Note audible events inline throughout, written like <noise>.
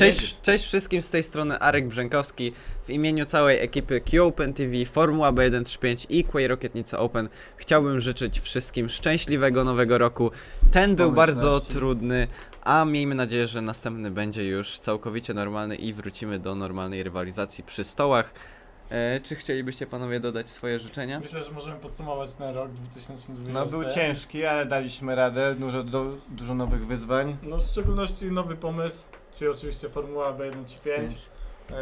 Cześć, cześć wszystkim z tej strony Arek Brzękowski. W imieniu całej ekipy Q-Open TV, Formuła B135 i Quay Rokietnica Open chciałbym życzyć wszystkim szczęśliwego nowego roku. Ten był bardzo trudny, a miejmy nadzieję, że następny będzie już całkowicie normalny i wrócimy do normalnej rywalizacji przy stołach. E, czy chcielibyście panowie dodać swoje życzenia? Myślę, że możemy podsumować ten rok 2020. No był ciężki, ale daliśmy radę, dużo, do, dużo nowych wyzwań. No w szczególności nowy pomysł, czyli oczywiście Formuła B135. E,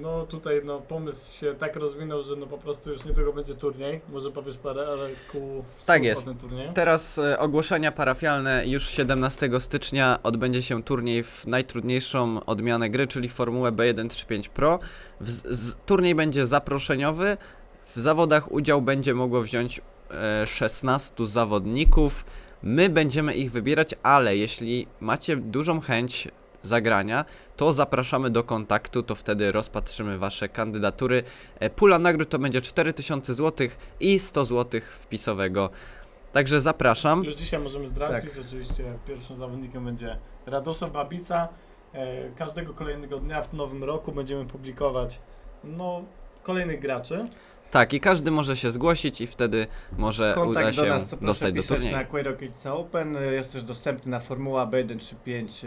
no tutaj no, pomysł się tak rozwinął, że no po prostu już niedługo będzie turniej. Może powiesz parę, ale ku Tak jest. turnieju. Teraz e, ogłoszenia parafialne. Już 17 stycznia odbędzie się turniej w najtrudniejszą odmianę gry, czyli Formułę B135 Pro. W, z, turniej będzie zaproszeniowy. W zawodach udział będzie mogło wziąć e, 16 zawodników. My będziemy ich wybierać, ale jeśli macie dużą chęć zagrania, to zapraszamy do kontaktu, to wtedy rozpatrzymy Wasze kandydatury. E, Pula nagród to będzie 4000 zł i 100 zł wpisowego. Także zapraszam. Już dzisiaj możemy zdradzić, oczywiście pierwszym zawodnikiem będzie Radosław Babica. E, każdego kolejnego dnia w nowym roku będziemy publikować no, kolejnych graczy. Tak, i każdy może się zgłosić i wtedy może uda Kontakt do się nas to proszę dostać do pisać turnieju. na Quay Rocketnica Open, jest też dostępny na Formuła B135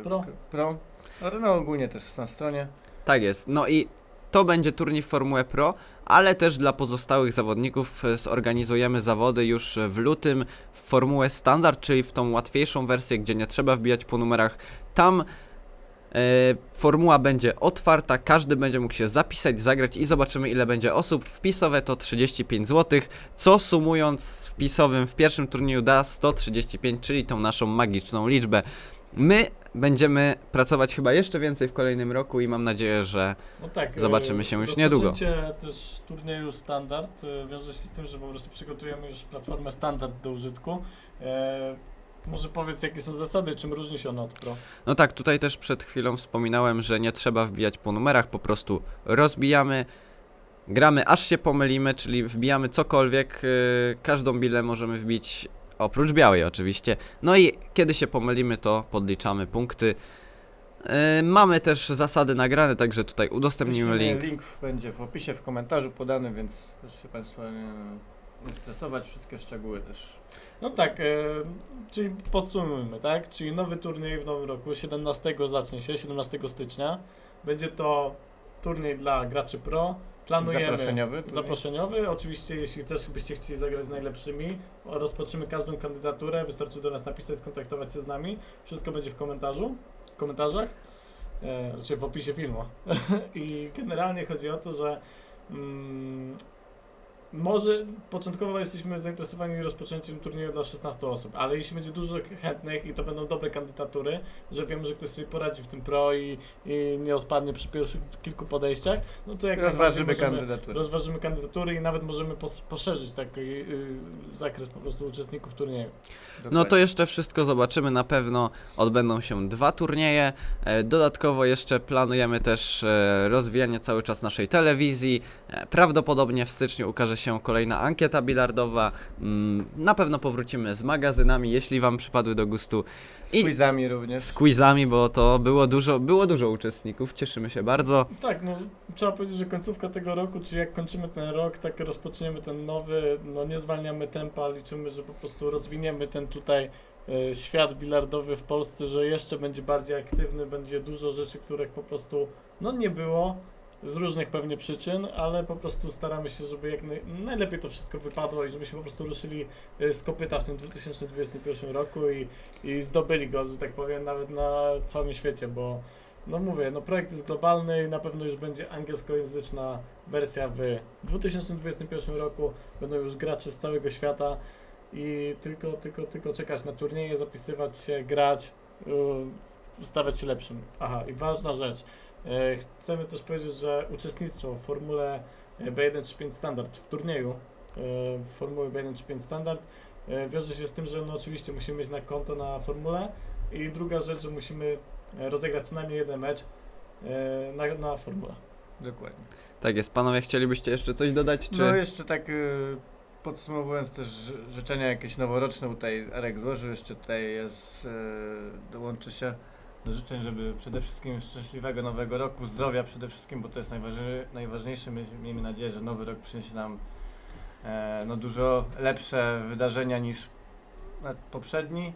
e, Pro. Pro. Ale no ogólnie też jest na stronie. Tak jest. No i to będzie turniej w Formułę Pro, ale też dla pozostałych zawodników e, zorganizujemy zawody już w lutym w Formułę Standard, czyli w tą łatwiejszą wersję, gdzie nie trzeba wbijać po numerach. Tam formuła będzie otwarta, każdy będzie mógł się zapisać, zagrać i zobaczymy ile będzie osób. Wpisowe to 35 zł, co sumując z wpisowym w pierwszym turnieju da 135, czyli tą naszą magiczną liczbę. My będziemy pracować chyba jeszcze więcej w kolejnym roku i mam nadzieję, że No tak, Zobaczymy e, się już niedługo. Też turnieju standard e, wiąże się z tym, że po prostu przygotujemy już platformę standard do użytku. Może powiedz, jakie są zasady, czym różni się ona od Pro? No tak, tutaj też przed chwilą wspominałem, że nie trzeba wbijać po numerach, po prostu rozbijamy, gramy aż się pomylimy, czyli wbijamy cokolwiek, yy, każdą bilę możemy wbić, oprócz białej oczywiście. No i kiedy się pomylimy, to podliczamy punkty. Yy, mamy też zasady nagrane, także tutaj udostępnimy link. link będzie w opisie, w komentarzu podany, więc proszę się Państwa nie, nie stresować, wszystkie szczegóły też. No tak, e, czyli podsumujmy, tak? Czyli nowy turniej w nowym roku, 17 zacznie się, 17 stycznia. Będzie to turniej dla graczy Pro. Planujemy Zaproszeniowy. turniej. zaproszeniowy. Oczywiście, jeśli też byście chcieli zagrać z najlepszymi, rozpatrzymy każdą kandydaturę. Wystarczy do nas napisać, skontaktować się z nami. Wszystko będzie w komentarzu, w komentarzach, e, znaczy w opisie filmu. <laughs> I generalnie chodzi o to, że mm, może początkowo jesteśmy zainteresowani rozpoczęciem turnieju dla 16 osób, ale jeśli będzie dużo chętnych i to będą dobre kandydatury, że wiemy, że ktoś sobie poradzi w tym pro i, i nie odpadnie przy pierwszych kilku podejściach, no to jak Rozważymy kandydatury. Rozważymy kandydatury i nawet możemy pos- poszerzyć taki y, zakres po prostu uczestników turnieju. No to Dokładnie. jeszcze wszystko zobaczymy, na pewno odbędą się dwa turnieje. E, Dodatkowo jeszcze planujemy też e, rozwijanie cały czas naszej telewizji. E, Prawdopodobnie w styczniu ukaże się kolejna ankieta bilardowa. Mm, Na pewno powrócimy z magazynami, jeśli Wam przypadły do gustu. Z i- quizami również. Z quizami, bo to było dużo, było dużo uczestników, cieszymy się bardzo. Tak, no trzeba powiedzieć, że końcówka tego roku, czy jak kończymy ten rok, tak rozpoczniemy ten nowy, no nie zwalniamy tempa, liczymy, że po prostu rozwiniemy ten tutaj e, świat bilardowy w Polsce, że jeszcze będzie bardziej aktywny, będzie dużo rzeczy, których po prostu no nie było z różnych pewnie przyczyn, ale po prostu staramy się, żeby jak naj, najlepiej to wszystko wypadło i żebyśmy po prostu ruszyli e, z kopyta w tym 2021 roku i, i zdobyli go, że tak powiem, nawet na całym świecie, bo no mówię, no projekt jest globalny i na pewno już będzie angielskojęzyczna wersja w 2021 roku. Będą już gracze z całego świata i tylko, tylko, tylko czekać na turnieje, zapisywać się, grać, yy, stawać się lepszym. Aha, i ważna rzecz. E, Chcemy też powiedzieć, że uczestnictwo w Formule B135 Standard w turnieju e, Formuły B135 Standard e, wiąże się z tym, że no oczywiście musimy mieć na konto na formule i druga rzecz, że musimy e, rozegrać co najmniej jeden mecz e, na, na formule. Dokładnie. Tak jest, panowie, chcielibyście jeszcze coś dodać? Czy... No jeszcze tak podsumowując też ży- życzenia jakieś noworoczne tutaj Arek złożył, jeszcze tutaj jest, dołączy się życzeń, żeby przede wszystkim szczęśliwego nowego roku, zdrowia przede wszystkim, bo to jest najważniejsze. My, miejmy nadzieję, że nowy rok przyniesie nam e, no, dużo lepsze wydarzenia niż poprzedni.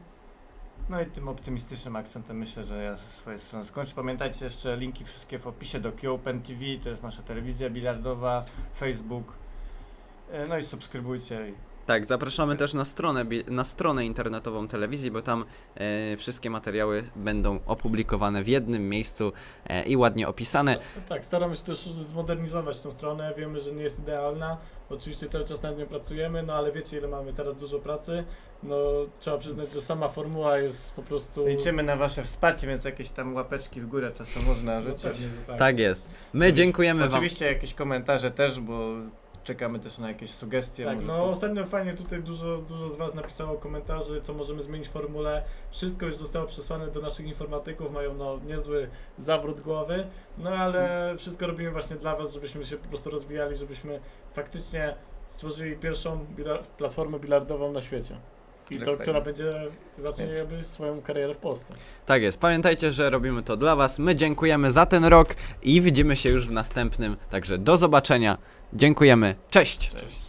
No i tym optymistycznym akcentem myślę, że ja ze swojej strony skończę. Pamiętajcie jeszcze linki wszystkie w opisie do Q-Open TV, to jest nasza telewizja bilardowa, Facebook. E, No i subskrybujcie. Tak, zapraszamy też na stronę, na stronę internetową telewizji, bo tam e, wszystkie materiały będą opublikowane w jednym miejscu e, i ładnie opisane. No, tak, staramy się też zmodernizować tą stronę. Wiemy, że nie jest idealna. Oczywiście cały czas nad nią pracujemy, no ale wiecie, ile mamy teraz dużo pracy. No trzeba przyznać, że sama formuła jest po prostu. Liczymy na Wasze wsparcie, więc jakieś tam łapeczki w górę czasem można No rzucić. pewnie, że tak. Tak jest. My Oczywiście- dziękujemy Wam. Oczywiście jakieś komentarze też, bo czekamy też na jakieś sugestie. Tak, może no po- ostatnio fajnie tutaj dużo, dużo z Was napisało komentarzy, co możemy zmienić w formule. Wszystko już zostało przesłane do naszych informatyków, mają no niezły zawrót głowy, no ale wszystko robimy właśnie dla Was, żebyśmy się po prostu rozwijali, żebyśmy faktycznie stworzyli pierwszą bilar- platformę bilardową na świecie. I to, która będzie, zacznie Więc- jakby swoją karierę w Polsce. Tak jest. Pamiętajcie, że robimy to dla Was. My dziękujemy za ten rok i widzimy się już w następnym. Także do zobaczenia. Dziękujemy. Cześć. Cześć.